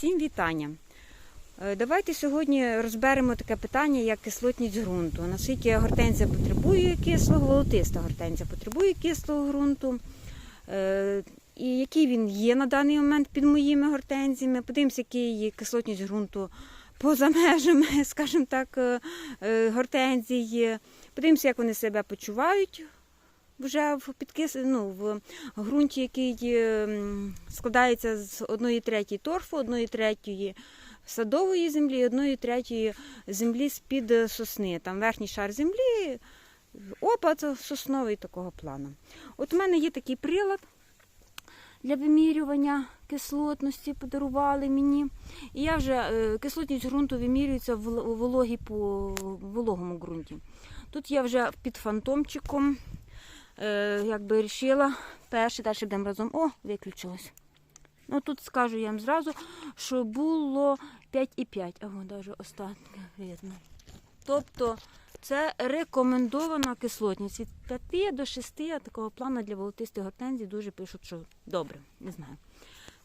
Всім вітання. Е, Давайте сьогодні розберемо таке питання, як кислотність ґрунту. Наскільки гортензія потребує кислого, волотиста гортензія потребує кислого ґрунту. Е, І який він є на даний момент під моїми гортензіями. Подивимося, який є кислотність ґрунту поза межами, скажімо так, е, гортензії. Подивимося, як вони себе почувають вже в підкис... ну, в ґрунті, який е, складається з одної третьої торфу, одної третьої садової землі, одної третьої землі з-під е, сосни. Там верхній шар землі, опад сосновий такого плану. От у мене є такий прилад для вимірювання кислотності, подарували мені. І я вже е, кислотність ґрунту вимірюється в вологі по вологому ґрунті. Тут я вже під фантомчиком е, якби вирішила перший, далі будемо разом. О, виключилось. Ну тут скажу я вам зразу, що було 5,5. А навіть остатки видно. Тобто це рекомендована кислотність від 5 до 6 такого плану для волотистих гортензій дуже пишуть, що добре, не знаю.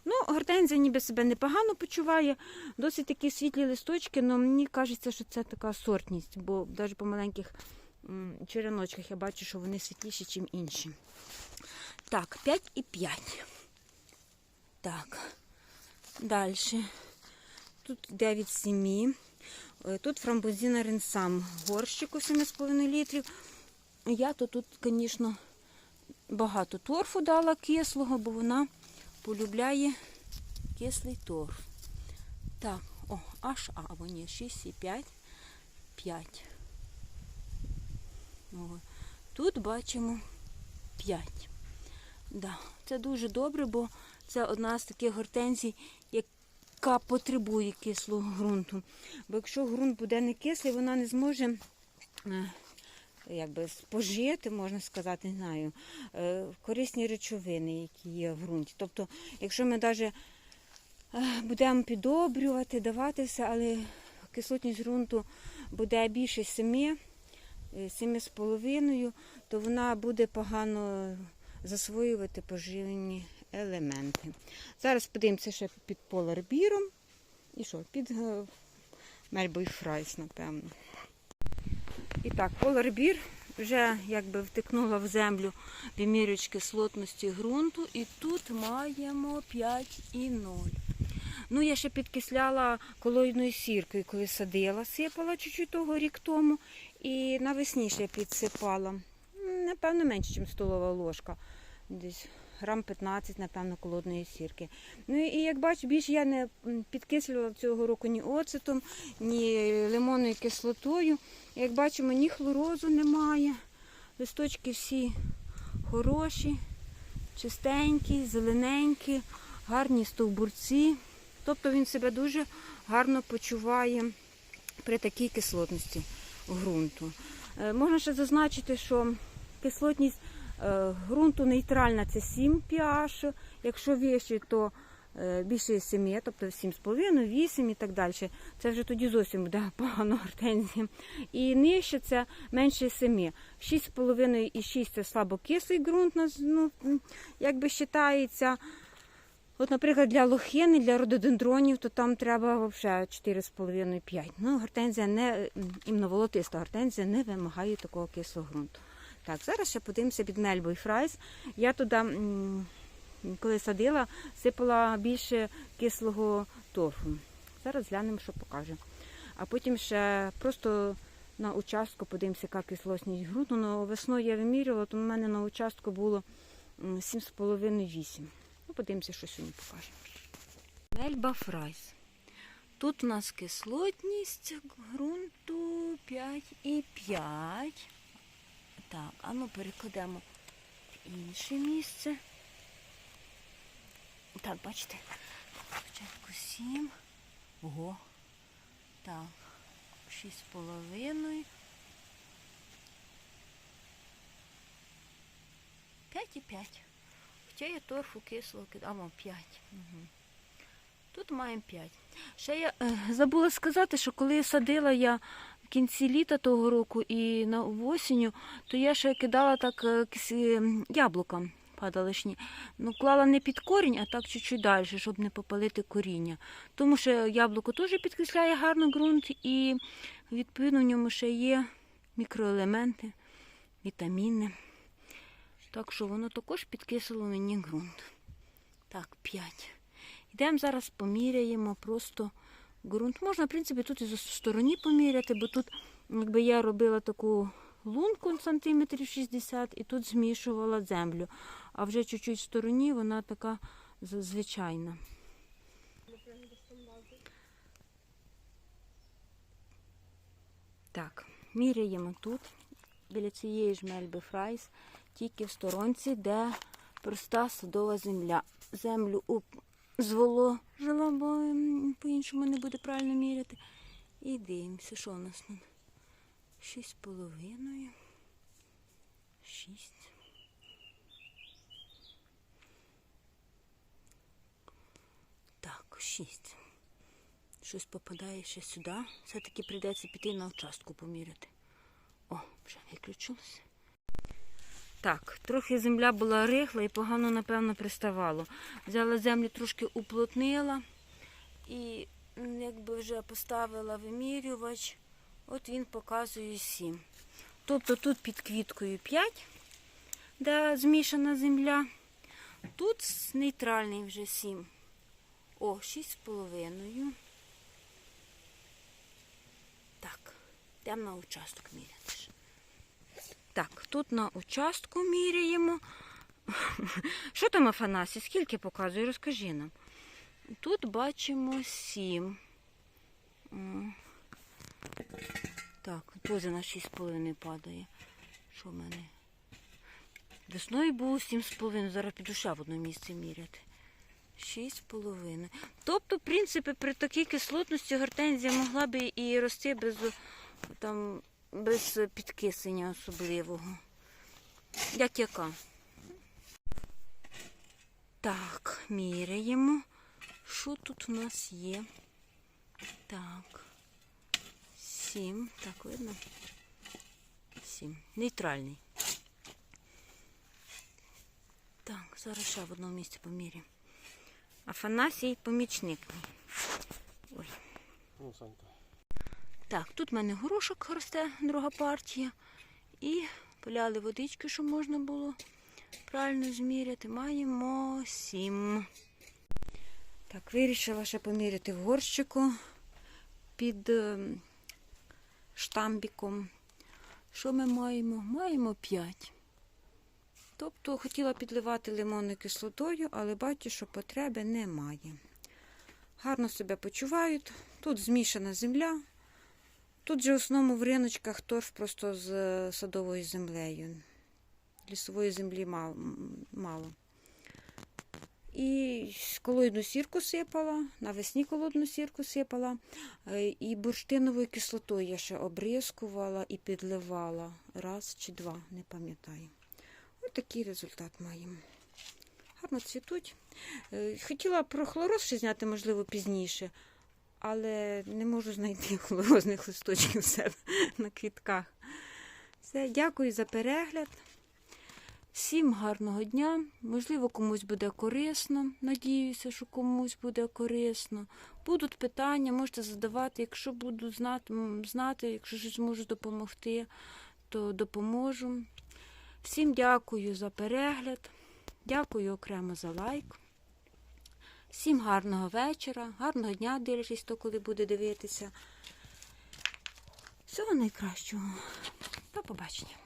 Ну, гортензія ніби себе непогано почуває, досить такі світлі листочки, але мені кажеться, що це така сортність, бо навіть по маленьких череночках я бачу, що вони світліші, ніж інші. Так, 5 і 5. Так. Далі. Тут 9 7. Тут фрамбузіна ренсам горщику 7,5 літрів. Я то тут, звісно, багато торфу дала кислого, бо вона полюбляє кислий торф. Так, о, аж, а, або ні, 6 5, 5. Тут бачимо 5. Да, це дуже добре, бо це одна з таких гортензій, яка потребує кислого ґрунту. Бо якщо ґрунт буде не кислий, вона не зможе е, якби, спожити, можна сказати, не знаю, е, корисні речовини, які є в ґрунті. Тобто, якщо ми навіть будемо підобрювати, давати все, але кислотність ґрунту буде більше 7, 7,5, то вона буде погано засвоювати поживні елементи. Зараз подивимося ще під поларбіром. І що, під е, мельбой фрайс, напевно. І так, поларбір вже якби втикнула в землю вимірювач кислотності ґрунту. І тут маємо 5,0. Ну, я ще підкисляла колоїдною сіркою, коли садила, сипала чуть-чуть того рік тому. І навесні ще підсипала. Напевно, менше, ніж столова ложка. Десь грам 15, напевно, колодної сірки. Ну і як бачу, більше я не підкислювала цього року ні оцетом, ні лимонною кислотою. Як бачимо, ні хлорозу немає. Листочки всі хороші, чистенькі, зелененькі, гарні стовбурці. Тобто він себе дуже гарно почуває при такій кислотності ґрунту. Е, Можна ще зазначити, що кислотність е, ґрунту нейтральна це 7 pH, якщо вище, то е, більше 7, тобто 7,5, 8 і так далі. Це вже тоді зовсім буде погано гортензія. І нижче це менше 7. 6,5 і 6 це слабокислий ґрунт, ну, м, якби вважається. От, наприклад, для лохини, для рододендронів, то там треба взагалі 4,5-5. Ну, гортензія не іменно волотиста гортензія не вимагає такого кислого ґрунту. Так, зараз ще подивимося під мельбу і фрайс. Я туди, коли садила, сипала більше кислого торфу. Зараз глянемо, що покаже. А потім ще просто на участку подивимося, яка кислотність ґрунту. Ну, весною я вимірювала, то в мене на участку було 7,5-8. Ну, подивимося, що сьогодні покаже. Мельба фрайс. Тут у нас кислотність ґрунту 5,5. Так, а ну перекладемо в інше місце. Так, бачите, спочатку 7. Ого. Так, 6,5. 5,5. Хоча я торфу кислого кидала 5. Угу. Тут маємо 5. Ще я е, забула сказати, що коли садила я в кінці літа того року і на осінню, то я ще кидала так е, е, яблука падалишні. Ну, клала не під корінь, а так чуть-чуть далі, щоб не попалити коріння. Тому що яблуко теж підкисляє гарно ґрунт і відповідно в ньому ще є мікроелементи, вітаміни. Так що воно також підкислило мені ґрунт. Так, 5. Йдемо зараз поміряємо просто ґрунт. Можна, в принципі, тут і з стороні поміряти, бо тут, якби я робила таку лунку сантиметрів 60 і тут змішувала землю. А вже чуть-чуть в стороні вона така звичайна. Так, міряємо тут, біля цієї ж мельби фрайс, тільки в сторонці, де проста садова земля. Землю уп- зволожила, бо по-іншому не буде правильно міряти. І дивимося, що у нас тут. Шість з половиною. Шість. Так, шість. Щось попадає ще сюди. Все-таки прийдеться піти на участку поміряти. О, вже виключилося. Так, трохи земля була рихла і погано, напевно, приставало. Взяла землю, трошки уплотнила і якби вже поставила вимірювач, от він показує 7. Тобто тут під квіткою 5, де змішана земля. Тут нейтральний вже 7. О, 6,5. Так, йдемо на участок міряти. Так, тут на участку міряємо. Що там Афанасій? Скільки показує? Розкажи нам. Тут бачимо 7. Так, теж на 6,5 падає. Що в мене? Весною було 7,5, зараз піду ще в одне місце міряти. 6,5. Тобто, в принципі, при такій кислотності гортензія могла би і рости без, там, без підкисення особливого. Як яка? Так, міряємо. Що тут у нас є? Так. Сім. Так, видно? Сім. Нейтральний. Так, зараз ще в одному місці поміряємо. Афанасій помічник. Ой. Ну, Санька. Так, тут в мене горошок росте, друга партія. І поляли водички, щоб можна було правильно зміряти. Маємо сім. Так, вирішила ще поміряти в горщику під ем, штамбіком. Що ми маємо? Маємо 5. Тобто хотіла підливати лимонною кислотою, але бачу, що потреби немає. Гарно себе почувають. Тут змішана земля. Тут же в основному в риночках торф просто з е, садовою землею. Лісової землі мало. І колоїдну сірку сипала, навесні колодну сірку сипала, е, і бурштиновою кислотою я ще обрискувала і підливала раз чи два, не пам'ятаю. Ось такий результат маємо. Гарно цвітуть. Е, Хотіла про хлороз ще зняти, можливо, пізніше, але не можу знайти хлорозних листочків себе на квітках. Все, дякую за перегляд. Всім гарного дня. Можливо, комусь буде корисно. Надіюся, що комусь буде корисно. Будуть питання, можете задавати. Якщо буду знати, знати якщо щось можу допомогти, то допоможу. Всім дякую за перегляд. Дякую окремо за лайк. Всім гарного вечора, гарного дня, дивлячись, то коли буде дивитися. Всього найкращого. До побачення.